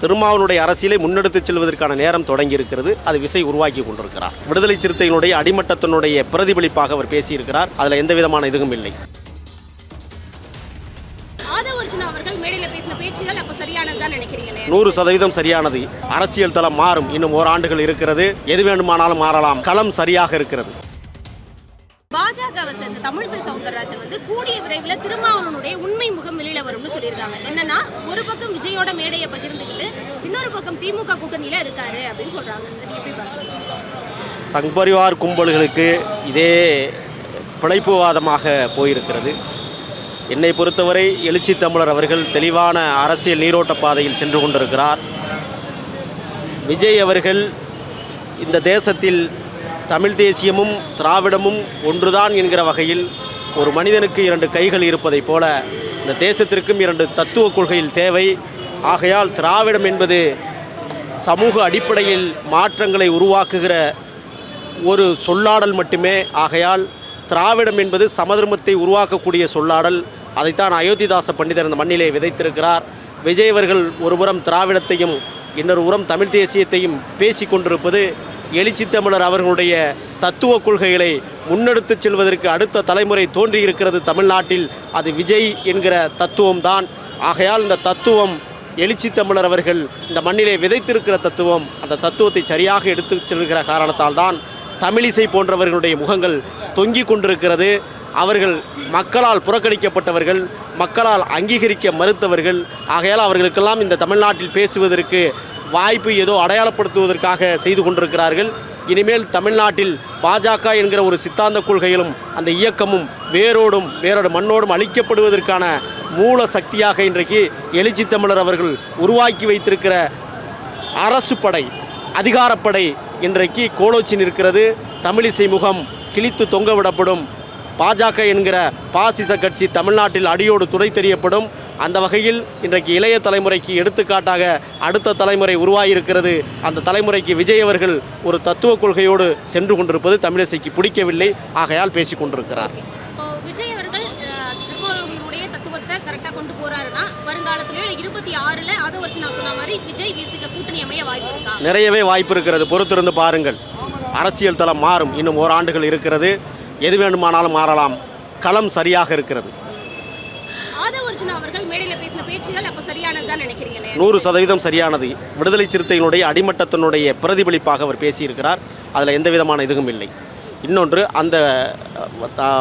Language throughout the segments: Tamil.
திருமாவனுடைய அரசியலை முன்னெடுத்துச் செல்வதற்கான நேரம் தொடங்கி இருக்கிறது அது விசை உருவாக்கி கொண்டிருக்கிறார். விடுதலை சிறுத்தைகளுடைய அடிமட்டத்தினுடைய பிரதிபலிப்பாக அவர் பேசியிருக்கிறார். அதில் எந்த விதமான இதுவும் இல்லை. நூறு சதவீதம் சரியானது. அரசியல் தளம் மாறும். இன்னும் ஓராண்டுகள் இருக்கிறது. எது வேண்டுமானாலும் மாறலாம். களம் சரியாக இருக்கிறது. பாஜகவை சேர்ந்த தமிழிசை சவுந்தரராஜன் வந்து கூடிய விரைவில் திருமாவளவனுடைய உண்மை முகம் வெளியில வரும்னு சொல்லியிருக்காங்க. என்னன்னா ஒரு பக்கம் விஜயோட மேடையை பகிர்ந்துக்கிட்டு இன்னொரு பக்கம் திமுக கூட்டணியில இருக்காரு அப்படின்னு சொல்றாங்க. எப்படி சங்பரிவார் கும்பல்களுக்கு இதே பிழைப்புவாதமாக போயிருக்கிறது. என்னை பொறுத்தவரை எழுச்சி தமிழர் அவர்கள் தெளிவான அரசியல் நீரோட்ட பாதையில் சென்று கொண்டிருக்கிறார். விஜய் அவர்கள் இந்த தேசத்தில் தமிழ் தேசியமும் திராவிடமும் ஒன்றுதான் என்கிற வகையில் ஒரு மனிதனுக்கு இரண்டு கைகள் இருப்பதைப் போல இந்த தேசத்திற்கும் இரண்டு தத்துவ கொள்கையில் தேவை. ஆகையால் திராவிடம் என்பது சமூக அடிப்படையில் மாற்றங்களை உருவாக்குகிற ஒரு சொல்லாடல் மட்டுமே. ஆகையால் திராவிடம் என்பது சமதர்மத்தை உருவாக்கக்கூடிய சொல்லாடல். அதைத்தான் அயோத்திதாச பண்டிதர் இந்த மண்ணிலே விதைத்திருக்கிறார். விஜயவர்கள் ஒருபுறம் திராவிடத்தையும் இன்னொரு உரம் தமிழ் தேசியத்தையும் பேசி கொண்டிருப்பது எழுச்சி தமிழர் அவர்களுடைய தத்துவ கொள்கைகளை முன்னெடுத்துச் செல்வதற்கு அடுத்த தலைமுறை தோன்றியிருக்கிறது தமிழ்நாட்டில். அது விஜய் என்கிற தத்துவம்தான். ஆகையால் இந்த தத்துவம் எழுச்சி தமிழர் அவர்கள் இந்த மண்ணிலே விதைத்திருக்கிற தத்துவம். அந்த தத்துவத்தை சரியாக எடுத்துச் செல்கிற காரணத்தால் தான் தமிழிசை போன்றவர்களுடைய முகங்கள் தொங்கிக் கொண்டிருக்கிறது. அவர்கள் மக்களால் புறக்கணிக்கப்பட்டவர்கள் மக்களால் அங்கீகரிக்க மறுத்தவர்கள். ஆகையால் அவர்களுக்கெல்லாம் இந்த தமிழ்நாட்டில் பேசுவதற்கு வாய்ப்பு ஏதோ அடையாளப்படுத்துவதற்காக செய்து கொண்டிருக்கிறார்கள். இனிமேல் தமிழ்நாட்டில் பாஜக என்கிற ஒரு சித்தாந்த கொள்கையிலும் அந்த இயக்கமும் வேரோடும் வேரோடு மண்ணோடும் அழிக்கப்படுவதற்கான மூல சக்தியாக இன்றைக்கு எழுச்சி தமிழர் அவர்கள் உருவாக்கி வைத்திருக்கிற அரசு படை அதிகாரப்படை இன்றைக்கு கோலோச்சி நிற்கிறது. தமிழிசை முகம் கிழித்து தொங்கவிடப்படும் பாஜக என்கிற பாசிச கட்சி தமிழ்நாட்டில் அடியோடு துடை தெரியப்படும். அந்த வகையில் இன்றைக்கு இளைய தலைமுறைக்கு எடுத்துக்காட்டாக அடுத்த தலைமுறை உருவாகியிருக்கிறது அந்த தலைமுறைக்கு விஜய் அவர்கள் ஒரு தத்துவ கொள்கையோடு சென்று கொண்டிருப்பது தமிழிசைக்கு பிடிக்கவில்லை. ஆகையால் பேசிக் கொண்டிருக்கிறார். விஜய் அவர்கள் அஹ், திருமாவளவனுடைய தத்துவத்தை கரெக்டாக கொண்டு போறாருன்னா வருங்காலத்திலே இருபத்தி ஆறுல ஆதவ அர்ஜுனா சொன்ன மாதிரி விஜய் விசிக கூட்டணி அமைய வாய்ப்பு இருக்கா? நிறையவே வாய்ப்பு இருக்கிறது. பொறுத்திருந்து பாருங்கள். அரசியல் தளம் மாறும். இன்னும் ஓராண்டுகள் இருக்கிறது. எது வேண்டுமானாலும் மாறலாம். களம் சரியாக இருக்கிறது. நூறு சதவீதம் சரியானது. விடுதலை சிறுத்தைகளுடைய அடிமட்டத்தினுடைய பிரதிபலிப்பாக அவர் பேசியிருக்கிறார். அதில் எந்த விதமான இதுவும் இல்லை. இன்னொன்று அந்த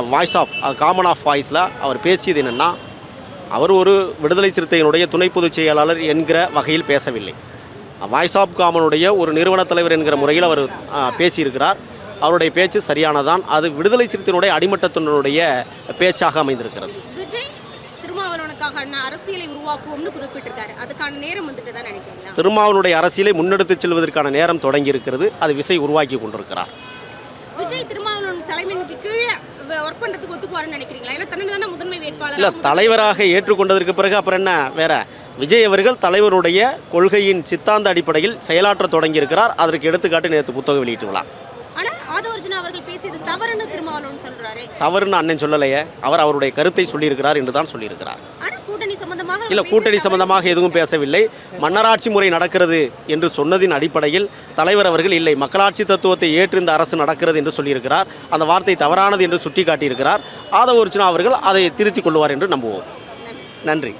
வாய்ஸ் ஆஃப் காமன் ஆஃப் வாய்ஸில் அவர் பேசியது என்னென்னா அவர் ஒரு விடுதலை சிறுத்தைகளுடைய துணை பொதுச் செயலாளர் என்கிற வகையில் பேசவில்லை. வாய்ஸ் ஆஃப் காமனுடைய ஒரு நிறுவன தலைவர் என்கிற முறையில் அவர் பேசியிருக்கிறார். அவருடைய பேச்சு சரியானதான். அது விடுதலை சிறுத்தையினுடைய அடிமட்டத்தினுடைய பேச்சாக அமைந்திருக்கிறது. திருமாவனுடைய அரசியலை முன்னெடுத்துச் செல்வதற்கான நேரம் தொடங்கி இருக்கிறது அது விசை உருவாக்கி கொண்டிருக்கிறார். இல்லை தலைவராக ஏற்றுக்கொண்டதற்கு பிறகு அப்புறம் என்ன? வேற விஜய் அவர்கள் தலைவருடைய கொள்கையின் சித்தாந்த அடிப்படையில் செயலாற்ற தொடங்கியிருக்கிறார். அதற்கு எடுத்துக்காட்டு நேற்று புத்தக வெளியீட்டு விழா அவர்கள் பேசியது தவறுன்னு திருமாவளவன் சொல்றாரு. தவறுன்னு அண்ணன் சொல்லலையே. அவர் அவருடைய கருத்தை சொல்லியிருக்கிறார் என்று தான் சொல்லியிருக்கிறார். ஆனா கூட்டணி சம்பந்தமாக இல்லை கூட்டணி சம்பந்தமாக எதுவும் பேசவில்லை. மன்னராட்சி முறை நடக்கிறது என்று சொன்னதின் அடிப்படையில் தலைவர் அவர்கள் இல்லை மக்களாட்சி தத்துவத்தை ஏற்று இந்த அரசு நடக்கிறது என்று சொல்லியிருக்கிறார். அந்த வார்த்தை தவறானது என்று சுட்டிக்காட்டியிருக்கிறார். ஆதவ அவர்கள் அதை திருத்திக் கொள்வார் என்று நம்புவோம். நன்றி.